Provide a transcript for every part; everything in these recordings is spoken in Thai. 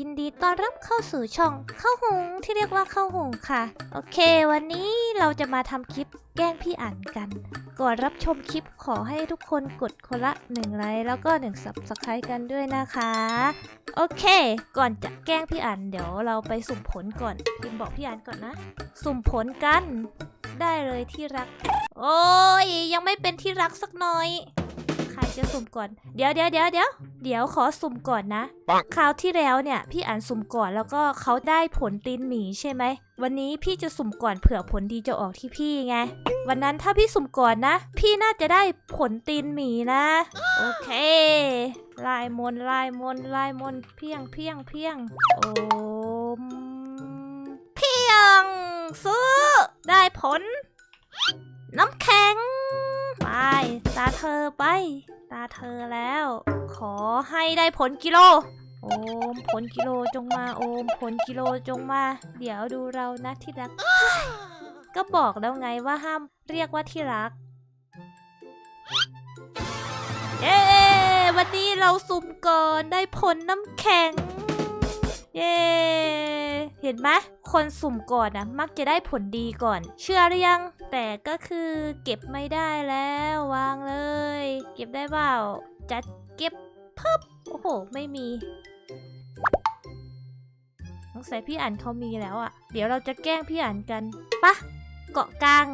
ยินดีต้อนรับเข้าสู่ช่องเข้าหุงที่เรียกว่าเข้าหุงค่ะ โอเค วันนี้เราจะมาทำคลิปแกล้งพี่อั๋นกัน ก่อนรับชมคลิปขอให้ทุกคนกดคนละ1ไลค์แล้วก็1 subscribe กันด้วยนะคะ โอเค ก่อนจะแกล้งพี่อั๋นเดี๋ยวเราไปสุ่มผลก่อนพิมบอกพี่อั๋นก่อนนะ สุ่มผลกัน ได้เลยที่รัก โอ้ยยังไม่เป็นที่รักสักหน่อย ครจะสุ่มก่อน เดี๋ยวเดี๋ยวเดี๋ยวเดี๋ยวเดี๋ยวขอสุ่มก่อนนะปังคราวที่แล้วเนี่ย พี่อ่านสุ่มก่อนแล้วก็เขาได้ผลตีนหมีใช่ไหม วันนี้พี่จะสุ่มก่อนเผื่อผลดีจะออกที่พี่ไง วันนั้นถ้าพี่สุ่มก่อนนะ พี่น่าจะได้ผลตีนหมีนะ โอเค ลายมนต์ลายมนต์ลายมนต์เพียงเพียงเพียงโอมเพียงซื้อได้ผล น้ำแข็งไปตาเธ อไป ตาเธอแล้ว ขอให้ได้ผลกิโล โอมผลกิโลจงมาโอมผลกิโลจงมา เดี๋ยวดูเรานะที่รัก ก็บอกแล้วไงว่าห้ามเรียกว่าที่รัก เย้วันนี้เราสุ่มก่อนได้ผลน้ำแข็ง เย้ เห็นไหมคนสุ่มก่อนนะมักจะได้ผลดีก่อน เชื่อหรือยัง แต่ก็คือเก็บไม่ได้แล้ววางเลย เก็บได้เปล่าจะเก็บเพิ่มโอ้โห ไม่มีสงสัยพี่อ่านเขามีแล้วอะ่ะ เดี๋ยวเราจะแกล้งพี่อ่านกันปะเกาะกลาง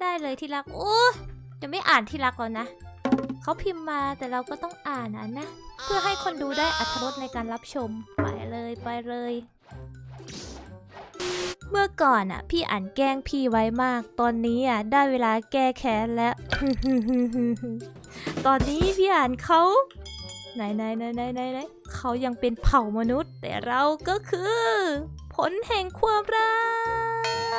ได้เลยที่รักโอ้จะไม่อ่านที่รักแล้วนะเขาพิมพ์มาแต่เราก็ต้องอ่านอะนะ เพื่อให้คนดูได้อัธรสในการรับชมไป เลยไปเลย เมื่อก่อนอะ พี่อ่านแกล้งพี่ไว้มาก ตอนนี้อะได้เวลาแก้แค้นแล้ว ตอนนี้พี่อ่านเขาไหนไหนไหนไหนไหนไหนเขายังเป็นเผ่ามนุษย์ แต่เราก็คือ ผลแห่งความรั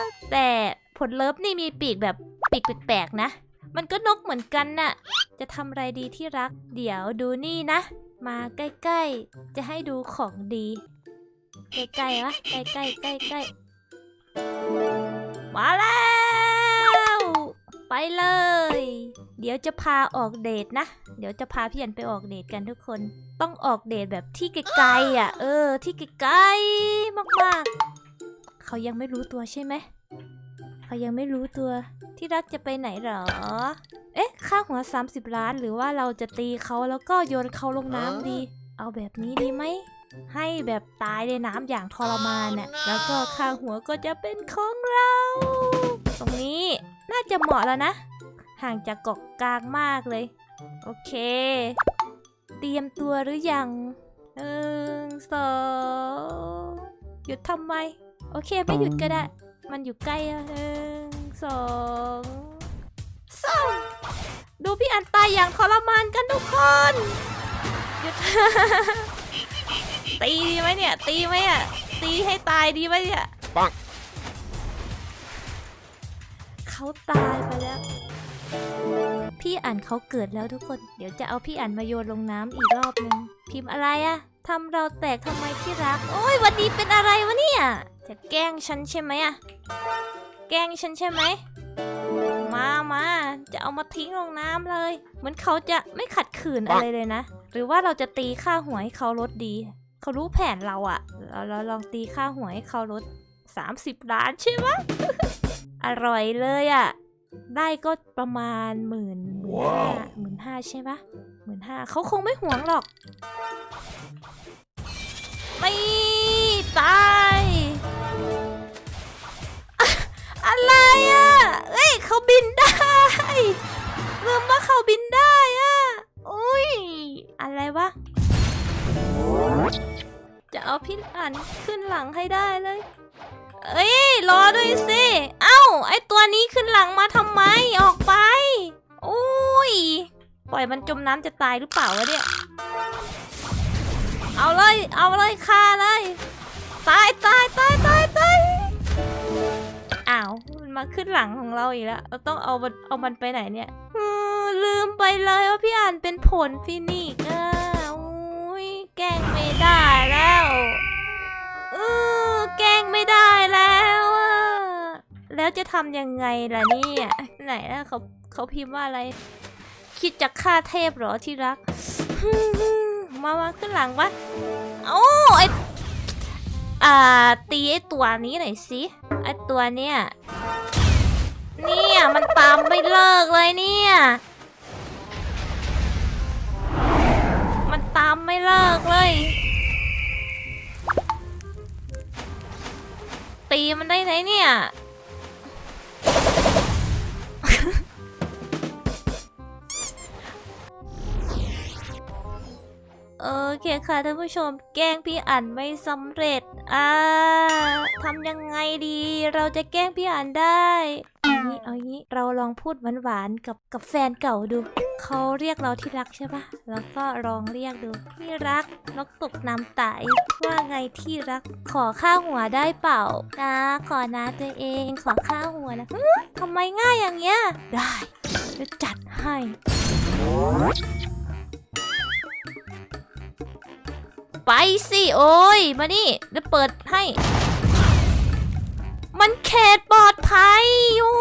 ก แต่ผลเลิฟนี่มีปีกแบบปีกแปลกๆนะ มันก็นกเหมือนกันน่ะ จะทำอะไรดีที่รัก เดี๋ยวดูนี่นะ มาใกล้ๆ จะให้ดูของดี ใกล้ๆวะใกล้ๆใกล้ๆมาแล้ว ไปเลย เดี๋ยวจะพาออกเดทนะ เดี๋ยวจะพาพี่อันไปออกเดทกันทุกคน ต้องออกเดทแบบที่ไกลๆอะ เออ ที่ไกลๆมากๆ เขายังไม่รู้ตัวใช่ไหม เขายังไม่รู้ตัวที่รักจะไปไหนเหรอ เอ๊ะ ค่าหัว 30 ล้าน หรือว่าเราจะตีเขาแล้วก็โยนเขาลงน้ำดี เอาแบบนี้ดีไหม ให้แบบตายในน้ำอย่างทรมานน่ะ แล้วก็ค่าหัวก็จะเป็นของเรา ตรงนี้น่าจะเหมาะแล้วนะ ห่างจากเกาะกลางมากเลย โอเค เตรียมตัวหรือยังหนึ่งสองหยุดทำไม โอเคไม่หยุดก็ได้ มันอยู่ใกล้อะหนึ่งสอง สามดูพี่อันตายอย่างทรมานกันทุกคนหยุดตีดีไหมเนี่ย ตีไหมอะ ตีให้ตายดีไหมเนี่ยปังเขาตายไปแล้ว พี่อันเขาเกิดแล้วทุกคน เดี๋ยวจะเอาพี่อันมาโยนลงน้ำอีกรอบนึง พิมพ์อะไรอะทำเราแตกทำไมที่รัก โอ้ยวันนี้เป็นอะไรวะเนี่ย จะแกล้งฉันใช่ไหมอะแกล้งฉันใช่ไหม มามาจะเอามาทิ้งลงน้ำเลย เหมือนเขาจะไม่ขัดขืนอะไรเลยนะ หรือว่าเราจะตีค่าหัวให้เขาลดดี เขารู้แผนเราอะเราเราลองตีค่าหัวให้เขาลด 30 ล้านใช่ไหมอร่อยเลยอะได้ก็ประมาณหมื่นหมื่นห้าว้าวหมื่นห้าใช่ปะหมื่นห้าเขาคงไม่ห่วงหรอก ไม่ตายอะ อะไรอะเอ้ยเขาบินได้ลืมว่าเขาบินได้อะอุ้ย อะไรวะ จะเอาพี่อันขึ้นหลังให้ได้เลย เอ้ย รอด้วยสิ เอ้า ไอตัวนี้ขึ้นหลังมาทำไม ออกไปโอ้ย ปล่อยมันจมน้ำจะตายหรือเปล่าวะเนี่ย เอาเลย เอาเลยฆ่าเลย ตายตายตาย มาขึ้นหลังของเราอีกแล้ว เราต้องเอาเอามันไปไหนเนี่ยลืมไปเลยว่าพี่อ่านเป็นผลฟินิกซ์อะอุ้ยแกงไม่ได้แล้วเออแกงไม่ได้แล้วอะแล้วจะทำยังไงล่ะเนี่ยไหนนะเขาเขาพิมพ์ว่าอะไร คิดจะฆ่าเทพหรอที่รัก มามาขึ้นหลังวะโอ้ไออ่าตีไอตัวนี้หน่อยสิ ไอตัวเนี้ยเนี่ยมันตามไม่เลิกเลยเนี่ย มันตามไม่เลิกเลย ตีมันได้ไหนเนี่ย เคค่ะท่านผู้ชม แกล้งพี่อันไม่สำเร็จ อ่าทำยังไงดี เราจะแกล้งพี่อันได้เอางี้เอางี้เราลองพูดหวานๆกับกับแฟนเก่าดูเขาเรียกเราที่รักใช่ปะแล้วก็ลองเรียกดูที่รักนกตกน้ำไตว่าไงที่รักขอข้าหัวได้เปล่านะขอนะตัวเองขอข้าหัวนะทำไมง่ายอย่างเงี้ยได้จะจัดให้ ไปสิโอ้ย มานี่เดี๋ยวเปิดให้ มันเขตปลอดภัยอยู่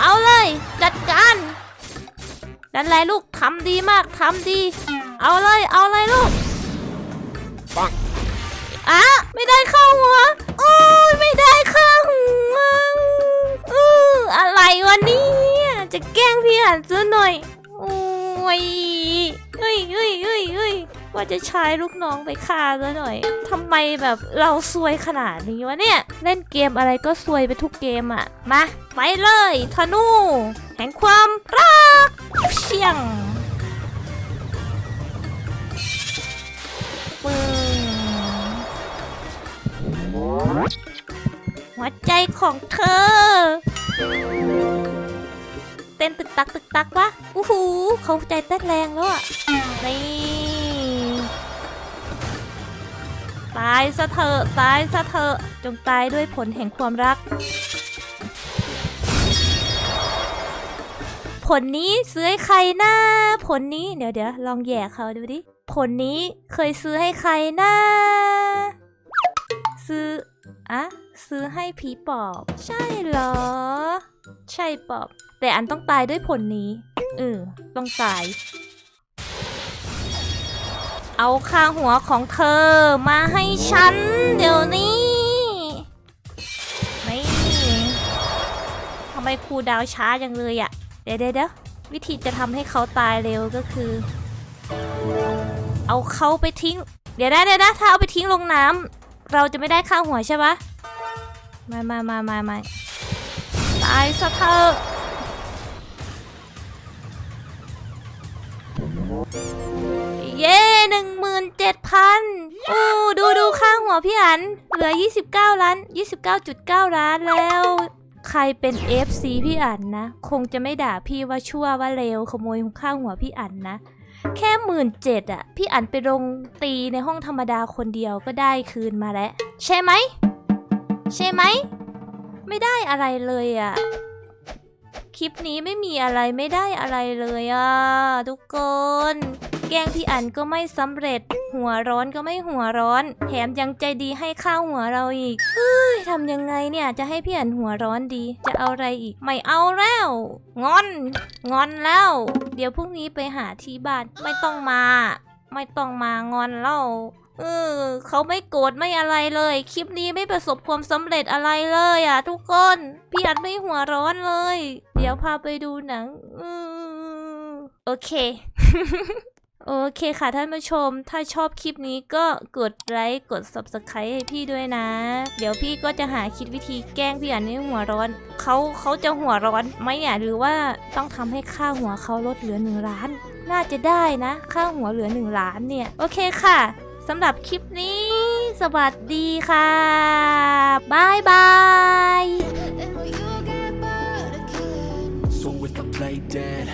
เอาเลย จัดการนั่นแหละลูกทำดีมากทำดี เอาเลยเอาเลยลูกปังอะไม่ได้เข้าหัวโอ้ยไม่ได้เข้าหัวอืออะไรวะเนี่ยจะแกล้งพี่อ่านซะหน่อยโอ้ยเฮ้ยเฮ้ยเฮ้ยเฮ้ย ว่าจะใช้ลูกน้องไปฆ่าซะหน่อยทำไมแบบเราซวยขนาดนี้วะเนี่ย เล่นเกมอะไรก็ซวยไปทุกเกมอะมา ไปเลยธนูแห่งความรักเชียงปึ้งหัวใจของเธอเต้นตึกตักตึกตักวะอู้หูเขาใจเต้นแรงแล้วอะ นี่ ตายซะเถอะตายซะเถอะจงตายด้วยผลแห่งความรัก ผลนี้ซื้อให้ใครนะผลนี้เดี๋ยวเดี๋ยวลองแย่เขาดูดิ ผลนี้เคยซื้อให้ใครนะซื้ออะซื้อให้ผีปอบ ใช่เหรอ ใช่ปอบ แต่อันต้องตายด้วยผลนี้เออต้องตาย เอาค่าหัวของเธอมาให้ฉัน เดี๋ยวนี้นี่ทำไมครูดาวช้าจังเลยอะ่ะ เดี๋ยวเดี๋ยววิธีจะทำให้เขาตายเร็วก็คือ เอาเขาไปทิ้ง เดี๋ยวได้เดี๋ยวนะถ้าเอาไปทิ้งลงน้ำเราจะไม่ได้ค่าหัวใช่ปะมามามามามาตายซะเถอะ เจ็ดพันโอ้ดูดูค่าหัวพี่อัน เหลือ 29 ล้าน 29.9 ล้านแล้ว ใครเป็น FC พี่อันนะ คงจะไม่ด่าพี่ว่าชั่วว่าเลวขโมยค่าหัวพี่อันนะ แค่หมื่นเจ็ดอะพี่อันไปลงตีในห้องธรรมดาคนเดียวก็ได้คืนมาแล้ว ใช่ไหม ใช่ไหม ไม่ได้อะไรเลยอะคลิปนี้ไม่มีอะไรไม่ได้อะไรเลยอะทุกคน แกล้งพี่อันก็ไม่สำเร็จ หัวร้อนก็ไม่หัวร้อน แถมยังใจดีให้ข้าวหัวเราอีกเฮ้ยทำยังไงเนี่ยจะให้พี่อันหัวร้อนดี จะเอาอะไรอีก ไม่เอาแล้ว งอน งอนแล้ว เดี๋ยวพรุ่งนี้ไปหาที่บ้านไม่ต้องมา ไม่ต้องมางอนแล้วเออเขาไม่โกรธไม่อะไรเลย คลิปนี้ไม่ประสบความสำเร็จอะไรเลยอะ ทุกคนพี่อันไม่หัวร้อนเลย เดี๋ยวพาไปดูหนังอโอเค โอเคค่ะท่านผู้ชม ถ้าชอบคลิปนี้ก็กดไลค์กด subscribe ให้พี่ด้วยนะ เดี๋ยวพี่ก็จะหาคิดวิธีแกล้งพี่อันให้หัวร้อน เขาเขาจะหัวร้อนไหมเนี่ยหรือว่าต้องทำให้ค่าหัวเขาลดเหลือหนึ่งล้าน น่าจะได้นะ ค่าหัวเหลือหนึ่งล้านเนี่ย โอเคค่ะสำหรับคลิปนี้ สวัสดีค่ะบายบาย And will you get bored of killing? So if I play dead,